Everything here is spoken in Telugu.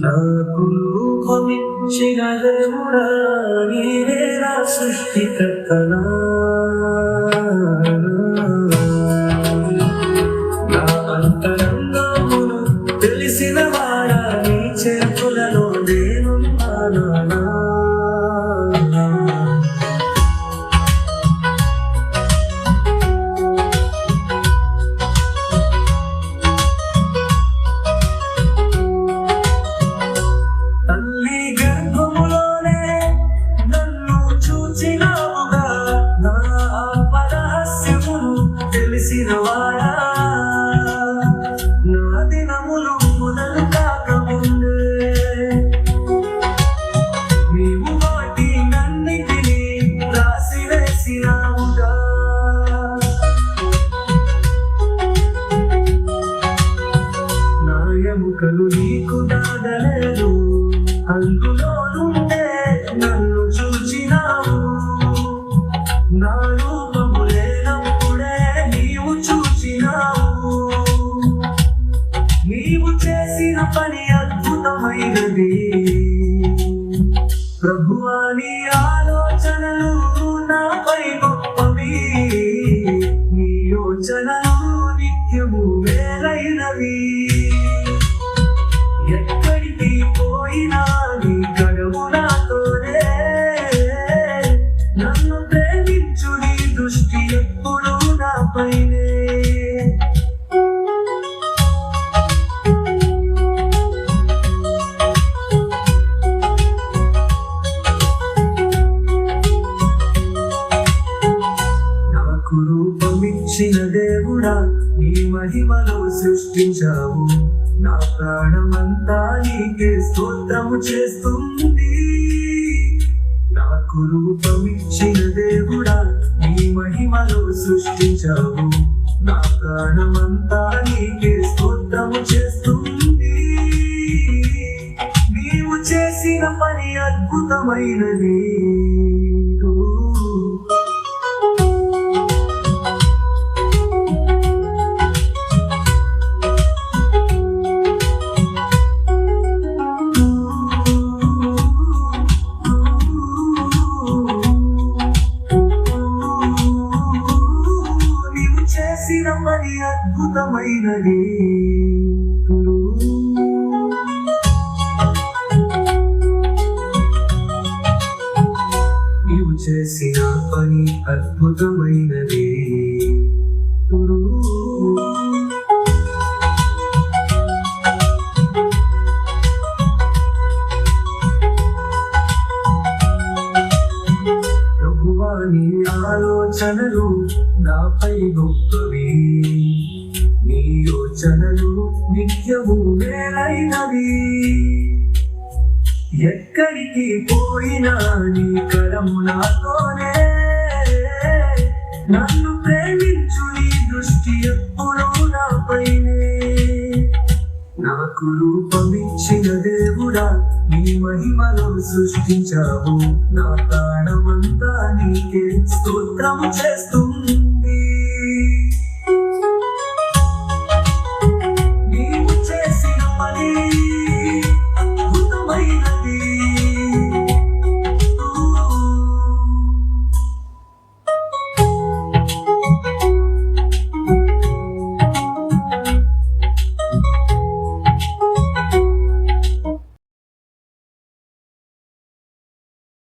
నాకు రూపమిచ్చిన దేవుడా నీవేరా సృష్టికర్తనా? ఆత్మరహస్యమును తెలిసిన వాడా నా దినములు మొదలు కాకముందే. నీవు వాటి నన్నిటిని రాసి వేసినావుగా. నా ఎముకలు నీకు దాదలేదు అందులో ఉన్నది. ప్రభువా నీ ఆలోచనలు నాపై గొప్పవి. నీ యోచనలు నిత్యము వేరైనవి. ఎక్కడికి పోయినా నీ గడవు నాతోనే. నన్ను ప్రేమించు నీ దృష్టి ఎప్పుడు నాపైనే. రూపమిచ్చిన దేవుడా నీ మహిమలో సృష్టించావు. నా ప్రాణమంతా నీకే స్తోత్రము చేస్తుంది. నాకు రూపమిచ్చిన దేవుడా నీ మహిమలో సృష్టించావు. నా ప్రాణమంతా నీకే స్తోత్రము చేస్తుంది. నీవు చేసిన పని అద్భుతమైనది. మరి అద్భుతమైనది నీవు చేసిన పని అద్భుతమైనది. ఆలోచనలు నాపై గొప్పవి. నీ యోచనలు నిత్యము మేలైనవి. ఎక్కడికి పోయినా నీ కరము నాతోనే. నన్ను ప్రేమించు నీ దృష్టి ఎప్పుడూ నాపైనే. నాకు రూపమిచ్చిన దేవుడా నీ మహిమలో సృష్టించావు నా ప్రాణమంతా నీకే స్తోత్రము చేస్తుంది